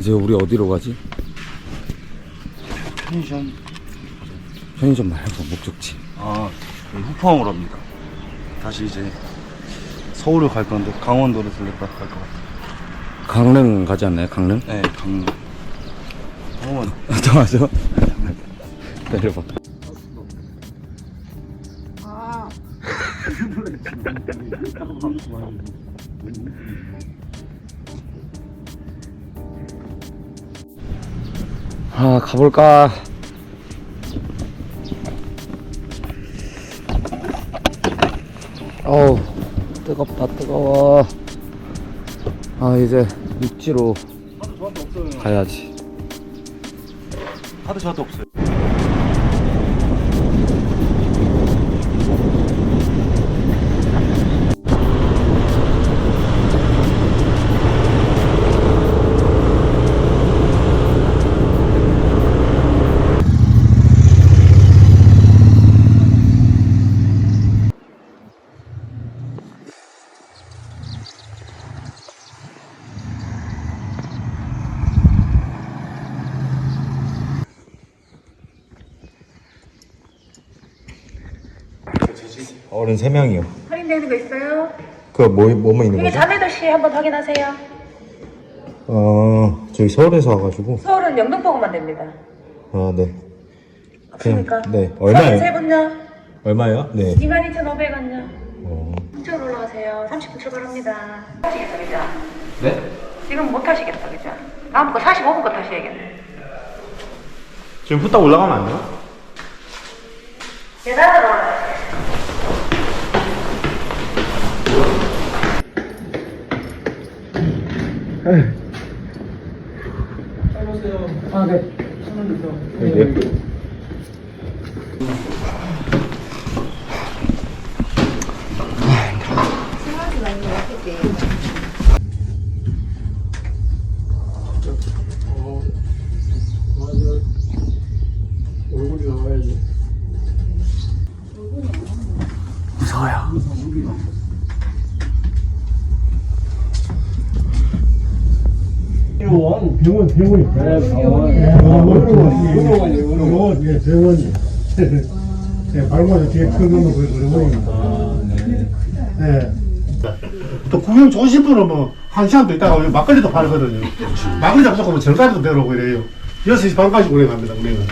이제 우리 어디로 가지? 편의점. 편의점 말고 목적지. 아, 여기 후포항으로 합니다. 다시 이제 서울을 갈 건데 강원도로 들렸다 갈 것 같아요. 강릉 가지 않나요? 강릉? 네, 강릉. 강원. 잠깐만요. 내려봐. 아, 가볼까? 어우, 뜨겁다, 뜨거워. 아, 이제 육지로. 가야지. 하도 저한테 없어요. 3명이요. 할인되는 거 있어요? 그거 뭐, 뭐뭐 있는 거죠? 자매도시 한번 확인하세요. 어, 저희 서울에서 와가지고. 서울은 영등포구만 됩니다. 아, 네. 없습니까? 네. 얼마예요? 세 분요? 얼마예요? 네. 22,500원요. 어, 이쪽으로 올라가세요. 30분 출발합니다. 타시겠다, 그죠? 네? 지금 못 타시겠다, 그죠? 다음 거 45분 거 타셔야겠네. 지금 후딱 올라가면 안 돼요? 계단으로 올라가세요. 무서워요. 병원, 병원, 병원이. 병원, 병원, 병원, 예, 병원이. 예, 발마다 뒤에 큰 놈은 그 병원입니다. 예. 또 구경 좋으신 분은 뭐, 한 시간도 있다가 막걸리도 팔거든요. 막걸리 잡수고 면 절가리도 배우고 이래요. 6시 반까지 운행합니다, 운행은.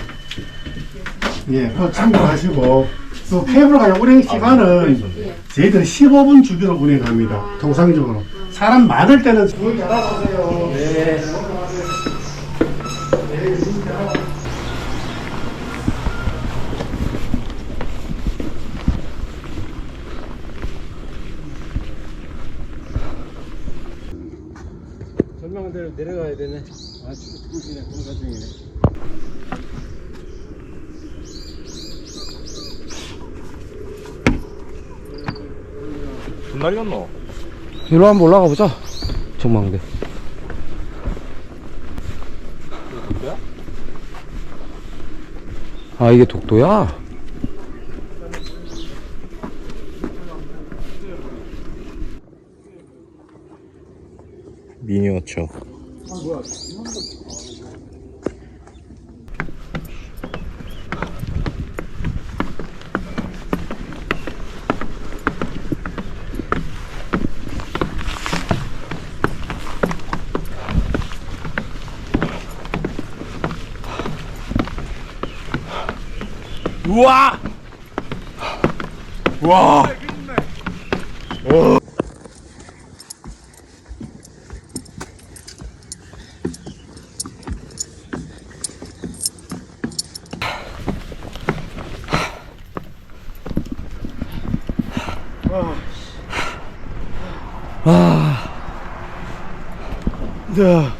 예, 참고하시고, 또 케이블카 운행 시간은 저희들은 15분 주기로 운행합니다. 통상적으로. 사람 많을 때는. 잘 알아보세요. 네. 전망대로 내려가야 되네. 아, 죽으시네, 공사 중이네. 날렸노? 이리로 한번 올라가 보자. 전망대. 아, 이게 독도야? 미니어처. 우와! 와! 네.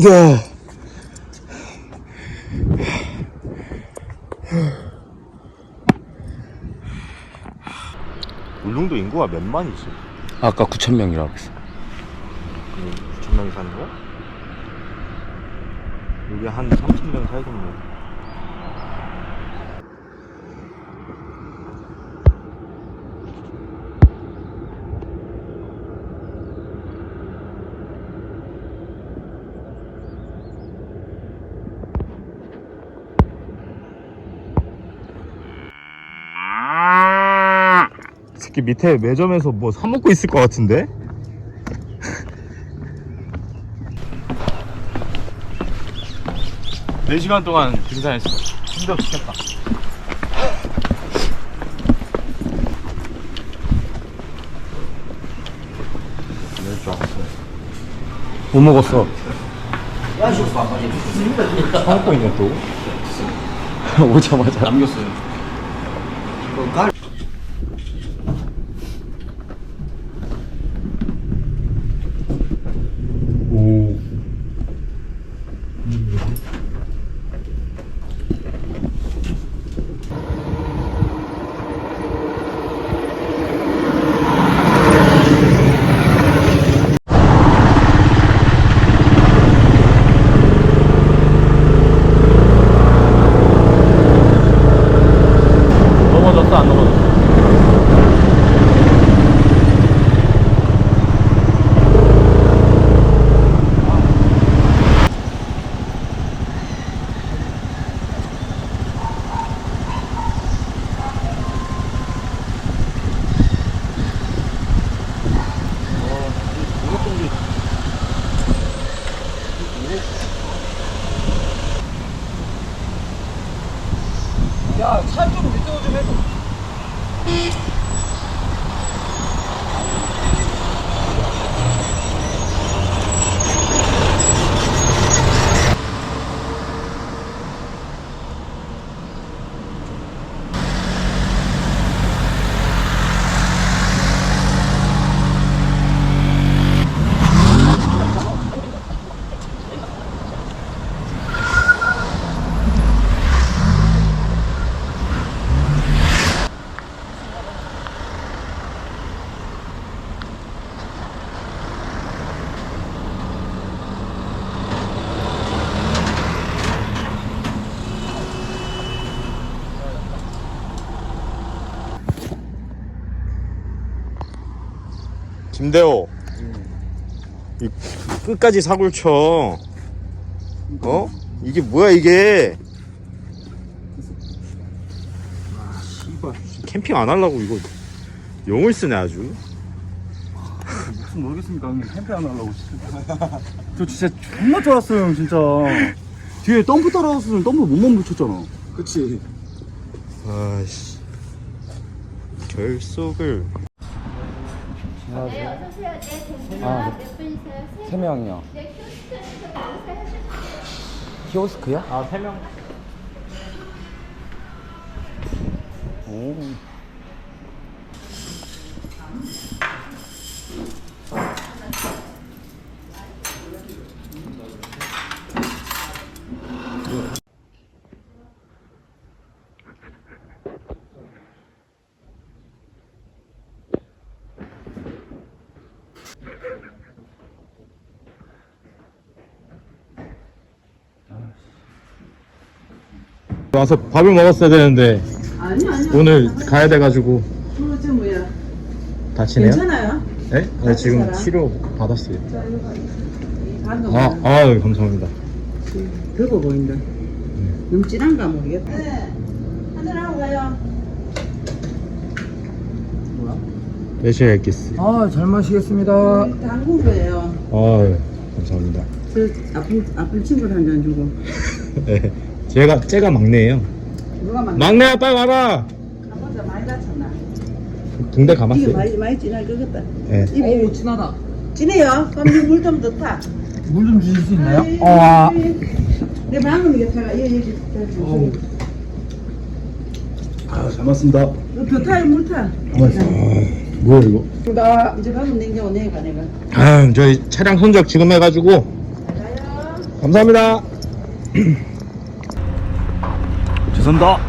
네. 울릉도 인구가 몇만이지? 아까 9,000명이라고 했어. 9천 명이 사는 거야? 여기 한 3천 명 살겠네. 저기 밑에 매점에서 뭐 사 먹고 있을 것 같은데? 네 시간 동안 등산했어. 힘들어 죽겠다. 못 먹었어. 사 먹고 있네 또. 오자마자. 넘어졌 야차 좀 밑으로 좀 해줘. 김대호. 이 끝까지 사골 쳐. 어? 이게 뭐야 이게? 아, 씨발. 캠핑 안 하려고 이거 용을 쓰네 아주. 무슨 모르겠습니까 형님 캠페인 안 하려고 저 진짜 존나 좋았어요 형 진짜 뒤에 덤프 따라왔으면 덤프 못만 붙였잖아 그치 아씨. 결속을 네, 어서 오세요. 네, 됩니다. 아, 네. 몇 분이세요? 세세 명이요. 네, 키오스크에서 여기서 하실 키오스크야? 아세 명. 오. 와서 밥을 먹었어야 되는데 아니요, 아니요. 오늘 가야 돼가지고 그거 저 뭐야. 다치네요. 괜찮아요? 네? 네 지금 치료 받았어요. 아, 아 감사합니다. 긁어 보인다. 너무 진한가 모르겠다. 네. 한잔하고 가요. 메시아 엑기스. 아, 잘 마시겠습니다. 담근 거예요. 아 감사합니다. 저 아픈, 아픈 친구를 한잔 주고. 네, 제가 제가 막내예요. 누가 막 막내야 빨리 와라. 가보자 많이 다쳤나? 이게 감았어요. 많이, 많이 진할 것 같다. 네. 오, 진하다. 진해요? 그럼 물좀더 타. 물좀 주실 수 있나요? 아이, 어, 아. 내 방금 이게 타가, 여기, 여기. 더잘 맞습니다 타요, 물 타. 뭐야 이거? 이제 방금 냉장고 내가 내가. 아 저희 차량 선적 지금 해가지고 가요. 감사합니다. 죄송합니다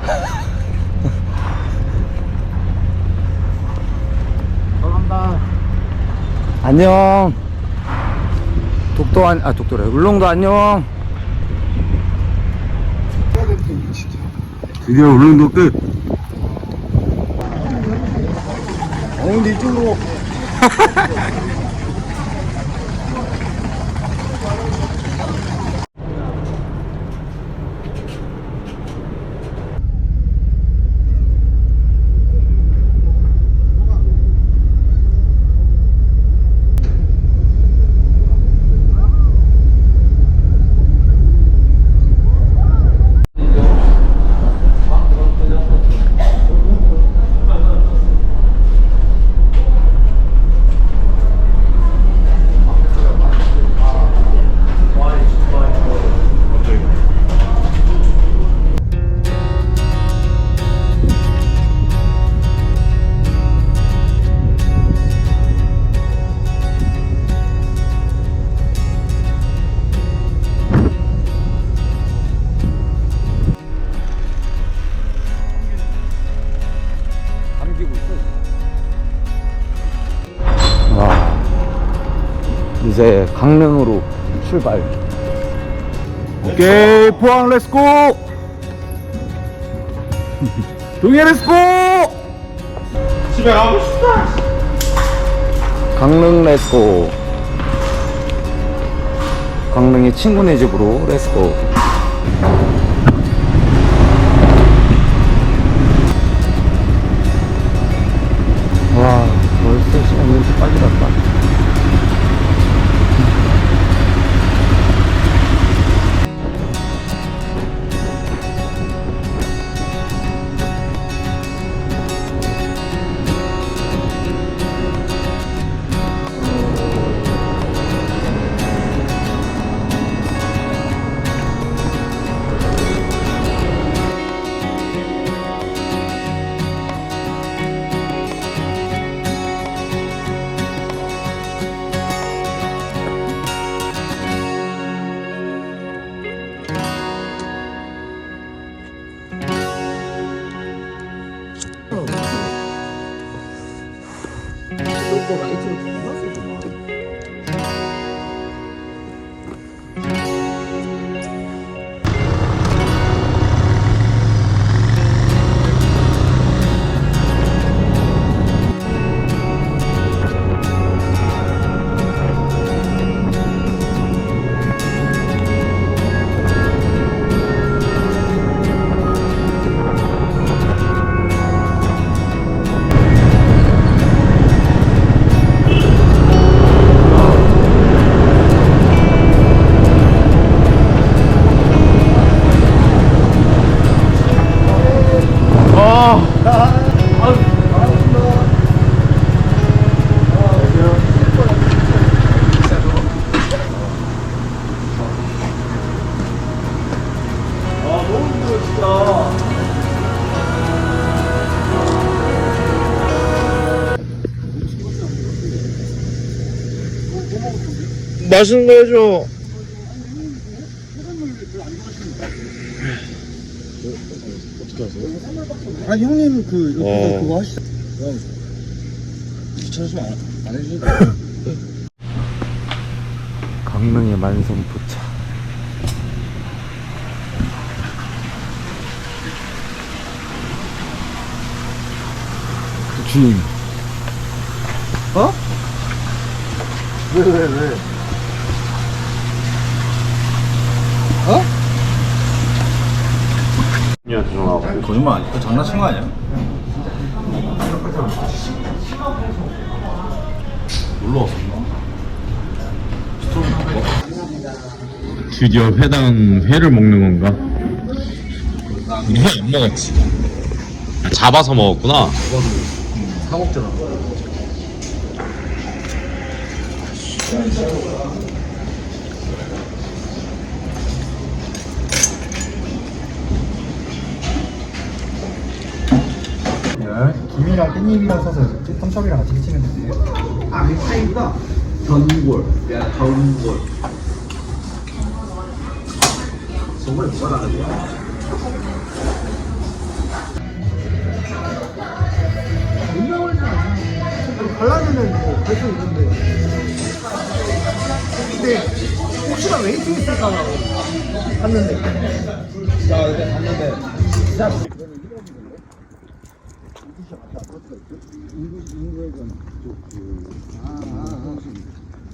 안녕. 독도 안, 아, 독도래. 울릉도 안녕. 드디어 울릉도 끝 어, 근데 이 이제 강릉으로 출발. 오케이 포항 렛츠고 동해 렛츠고 집에 가고 싶다. 강릉 렛츠고. 강릉의 친구네 집으로 렛츠고. 맛있는 거 해줘. 아 형님 그 어. 그거 하시죠 형 귀찮으시면 안, 안 해주셔도 강릉의 만성 포차. 주인. 어? 왜 왜 왜? 니한테 전화 왔고. 거짓말 아니야? 장난친 거 아니야? 놀러 왔었나? 드디어 회당 회를 먹는 건가? 우리 회 안 먹었지. 아, 잡아서 먹었구나. 사 먹잖아 김이랑 깻잎이랑 써서 텀첩이랑 같이 해치면 되지. 아 이거 파이구나 전골 야 전골. 정말 뭐가 나는 거야? 갈라지는 뭐 갈수 있는데. 근데 혹시나 웨이팅 있을까 봐 갔는데. 자 이제 갔는데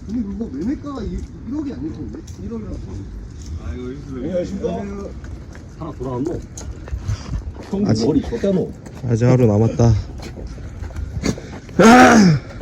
근데 그거 매매가가 1억이 아닐 텐데? 1억이라서 안녕하십니까? 하나 돌아왔노? 형 머리 걷다 놓 아직 하루 남았다.